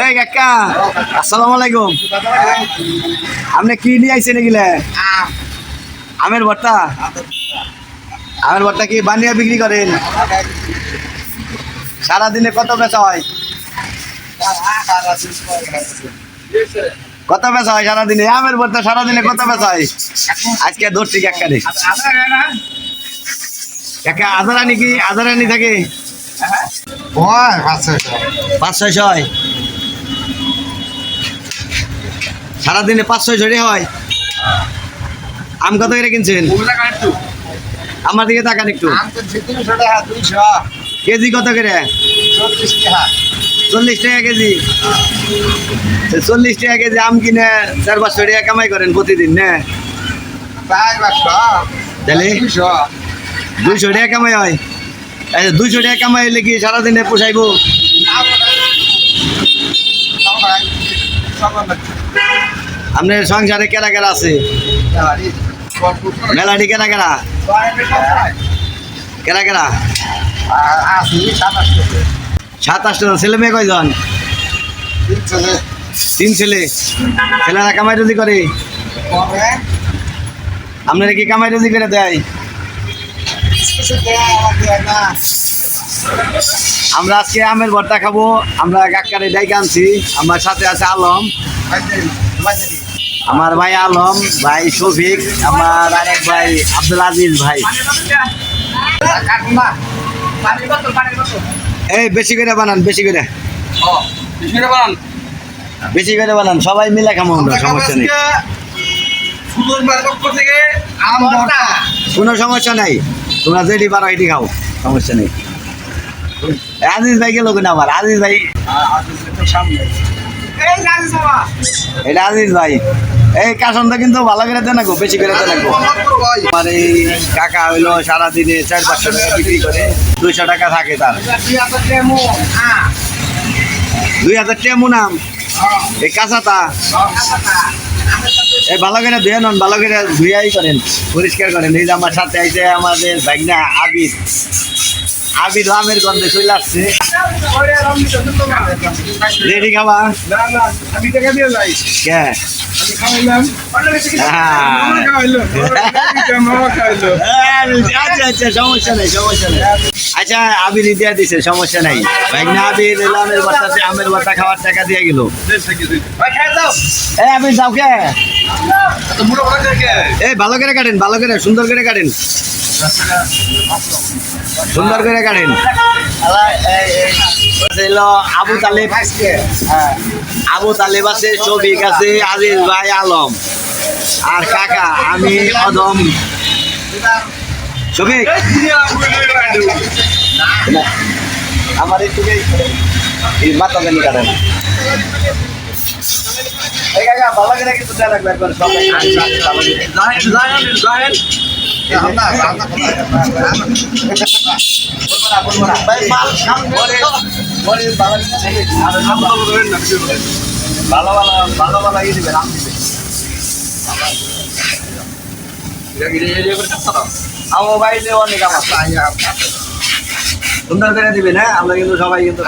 এই কাকা আসসালামু আলাইকুম। আপনি কি নিয়ে আইছেন এগুলা? আমের ভর্তা? আমের ভর্তা কি বানিয়ে বিক্রি করেন? সারাদিনে কত বেচা হয়? কত বেচা হয় সারাদিনে? আমের ভর্তা সারাদিনে কত বেচা হয়? আজকে ধরছি কাকা রে কাকা আধারানি কি আধারানি থাকে? হয় পাঁচশো পাঁচ ছয়শো হয় সারাদিনে পাঁচ ছয়শো রে হয়। আম কত করে কিনছেন? আমার দিকে তাকান একটু। কেজি কত করে? চল্লিশ টাকা। কেজি। চল্লিশ টাকা কেজি আম কিনে চার পাঁচশো টাকা কামাই করেন প্রতিদিন না। তাহলে? দুইশো। দুইশো টাকা কামাই হয়। আচ্ছা দুইশো টাকা কামাই হলে কি সারাদিনে পোষাইবো? আপনার সংসারে কেরা কেরা আছে? মেলাটি কেরা কেরা? কেরা কেরা? আশি সাতাশ সাত আটটা ছেলে মেয়ে কয়জন? তিন ছেলে। ছেলেরা কামাই রুজি করে? আপনারা কি কামাই রুজি করে দেয়? আমরা আজকে আমের ভর্তা খাব আমরা কাকারে ডাইকে আনছি আমার সাথে আছে আলম। আমার ভাই আলম ভাই শফিক আমার আরেক ভাই আব্দুল আজিজ ভাই। এই বেশি করে বানান বেশি করে। বেশি করে বানান সবাই মিলে খামো আমরা সমস্যা নেই। কোনো সমস্যা নাই। তোমরা যেটি পারো এটি খাও সমস্যা নেই। আজিজ ভাই গেল কিনা আমার? আজিজ ভাই এটা আজিজ ভাই। এই কাসনটা কিন্তু ভালো করে দেন বেশি করে দেন আমার এই কাকা হইল সারাদিনে চার পাঁচশো টাকা বিক্রি করে। দুইশো টাকা থাকে তার। দুই হাজার টেমু। নাম। এই কাঁচাটা। এই ভালো করে ধুয়ে নন ভালো করে ধুয়াই করেন পরিষ্কার করেন। এই যে আমার সাথে আইছে আমাদের ভাগনা আবিদ। আবিদ আমের গন্ধে চলে আসছে। রেডি খাবা? আচ্ছা আবির দিয়া দিছে সমস্যা নাই। ভাগনা আবির আমের বাচ্চাতে আমের বাচ্চা খাওয়ার টাকা দিয়ে গেল। আবির যাও কে? এই ভালো করে কাটেন ভালো করে সুন্দর করে কাটেন। সুন্দর করে কাটেন। আবু তালেব হ্যাঁ, আবু তালেব আছে শফিক আছে আজিজ ভাই আলম। আর কাকা আমি অদম শফিক? আমার একটু এই মাথা জানি কাটেন। এই কাকা ভালো করে কিন্তু দেয়া লাগবে একবার। সবাই ইয়ে সুন্দর করে দিবেন হ্যাঁ আমরা কিন্তু সবাই কিন্তু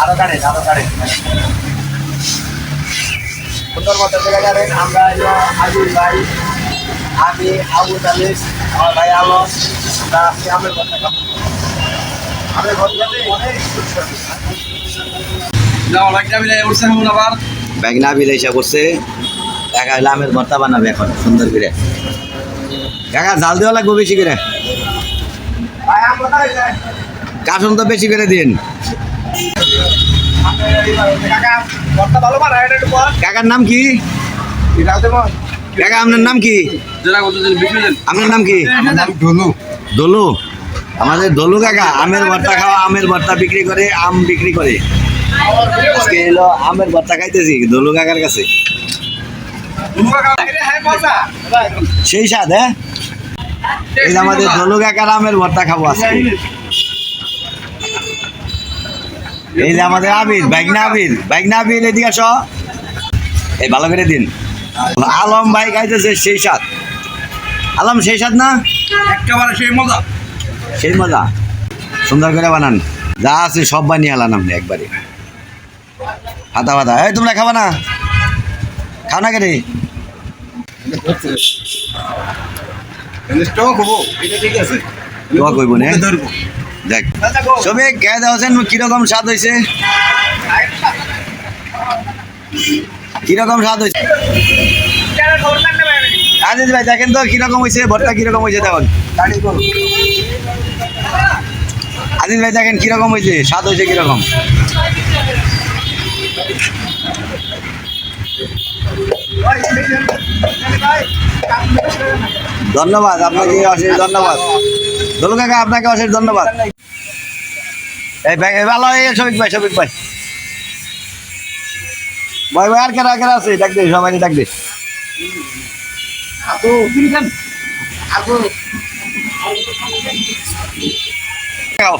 আরও কাটেন আরও কাটেন সুন্দর মতো করে কাটেন আমরা আজিজ ভাই আমি আবু তালিব আমার ভাই আলম আমরা আজকে আমের কথা আমের অনেক ব্যাগনা বিল এসে করছে। আমের ভর্তা বানাবে এখন সুন্দর করে। জাল দেওয়া লাগবে বেশি করে। কাসন তো বেশি করে দিন। কাকার নাম কি? কাকা আপনার নাম কি? আপনার নাম কি? দলু আমাদের দলু কাকা আমের ভর্তা খাওয়া আমের ভর্তা বিক্রি করে আম বিক্রি করে। আজকে এলো আমের ভর্তা খাইতেছি দলু কাকার কাছে। সেই স্বাদ হ্যাঁ? এই আমাদের দলু কাকার আমের ভর্তা খাব আজকে। এই যে আমাদের আবির বাইকনা আবির বাইকনা আবির এদিকে আসো। এই ভালো করে দিন। আলম ভাই খাইতেছে সেই স্বাদ আলম সেই স্বাদ না? একেবারে সেই মজা। সেই মজা। সুন্দর করে বানান। যা আছে সব বানিয়ে আলান আপনি একবারে। হাতা ফাতা এই তোমরা খাবা না? খাও না কেটে ঠিক আছে। দেখ সবে কে দেওয়াছেন কীরকম স্বাদ হয়েছে কীরকম স্বাদ হয়েছে আজিজ ভাই, দেখেন তো কীরকম হয়েছে ভর্তা কীরকম হয়েছে দেখুন। আজিজ ভাই, দেখেন কীরকম হয়েছে স্বাদ হয়েছে কীরকম? ধন্যবাদ, আপনাকে অশেষ ধন্যবাদ। দোলু কাকা আপনাকে অশেষ ধন্যবাদ। এই ভালো হয়ে শফিক ভাই সবিক ভাই। ভাই ভাই আর কেরা কেরা আছে? ডাক দে সবাই ডাক দে। Go.